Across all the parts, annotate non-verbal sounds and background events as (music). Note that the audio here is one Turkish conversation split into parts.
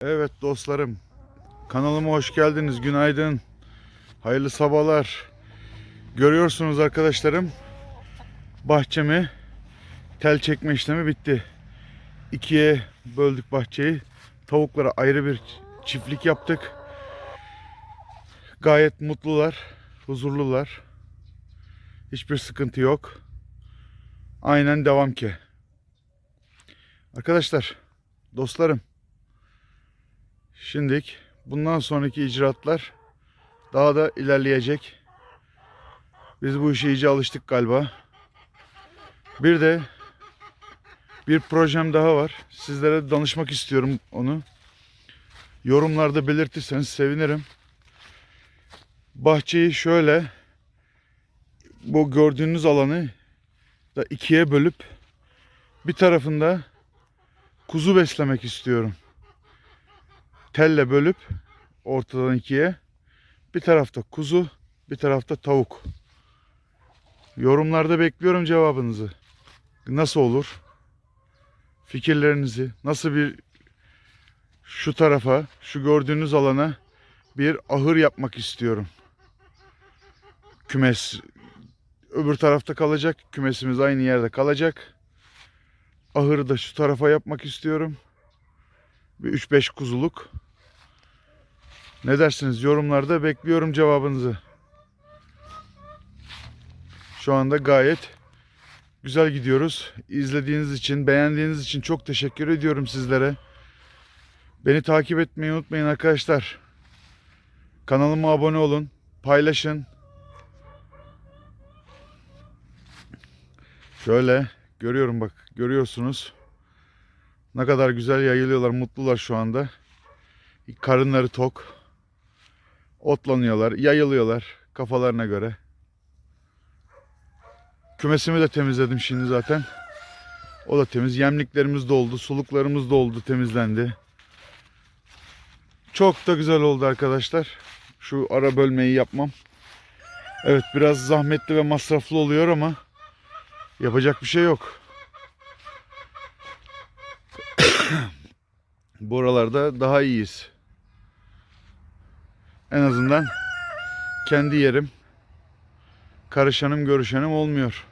Evet dostlarım. Kanalıma hoş geldiniz. Günaydın. Hayırlı sabahlar. Görüyorsunuz arkadaşlarım. Bahçemi tel çekme işlemi bitti. İkiye böldük bahçeyi. Tavuklara ayrı bir çiftlik yaptık. Gayet mutlular, huzurlular. Hiçbir sıkıntı yok. Aynen devam ki. Arkadaşlar, dostlarım. Şimdilik bundan sonraki icraatlar daha da ilerleyecek. Biz bu işe iyice alıştık galiba. Bir de bir projem daha var. Sizlere danışmak istiyorum onu. Yorumlarda belirtirseniz sevinirim. Bahçeyi şöyle bu gördüğünüz alanı da ikiye bölüp bir tarafında kuzu beslemek istiyorum telle bölüp ortadan ikiye bir tarafta kuzu bir tarafta tavuk. Yorumlarda bekliyorum cevabınızı. Nasıl olur? Fikirlerinizi nasıl bir şu tarafa şu gördüğünüz alana bir ahır yapmak istiyorum. Kümes öbür tarafta kalacak. Kümesimiz aynı yerde kalacak. Ahırı da şu tarafa yapmak istiyorum. Bir 3-5 kuzuluk. Ne dersiniz? Yorumlarda bekliyorum cevabınızı. Şu anda gayet güzel gidiyoruz. İzlediğiniz için, beğendiğiniz için çok teşekkür ediyorum sizlere. Beni takip etmeyi unutmayın arkadaşlar. Kanalıma abone olun, paylaşın. Şöyle görüyorum bak, görüyorsunuz. Ne kadar güzel yayılıyorlar, mutlular şu anda. Karınları tok. Otlanıyorlar, yayılıyorlar kafalarına göre. Kümesimi de temizledim şimdi zaten. O da temiz. Yemliklerimiz doldu, suluklarımız doldu, temizlendi. Çok da güzel oldu arkadaşlar. Şu ara bölmeyi yapmam. Evet biraz zahmetli ve masraflı oluyor ama yapacak bir şey yok. (coughs) Buralarda daha iyiyiz. En azından kendi yerim. Karışanım görüşenim olmuyor.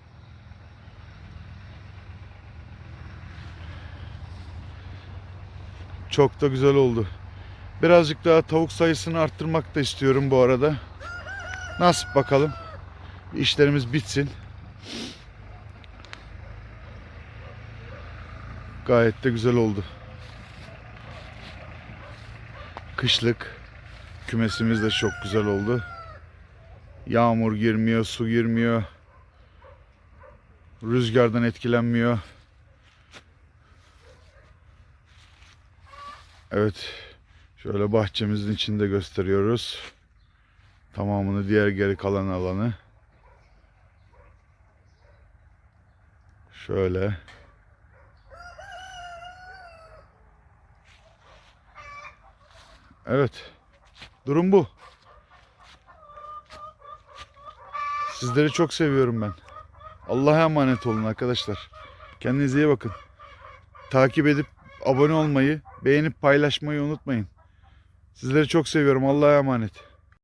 Çok da güzel oldu. Birazcık daha tavuk sayısını arttırmak da istiyorum bu arada. Nasip bakalım. İşlerimiz bitsin. Gayet de güzel oldu. Kışlık kümesimiz de çok güzel oldu. Yağmur girmiyor, su girmiyor. Rüzgardan etkilenmiyor. Evet. Şöyle bahçemizin içinde gösteriyoruz. Tamamını diğer geri kalan alanı. Şöyle. Evet. Durum bu. Sizleri çok seviyorum ben. Allah'a emanet olun arkadaşlar. Kendinize iyi bakın. Takip edip abone olmayı, beğenip paylaşmayı unutmayın. Sizleri çok seviyorum. Allah'a emanet.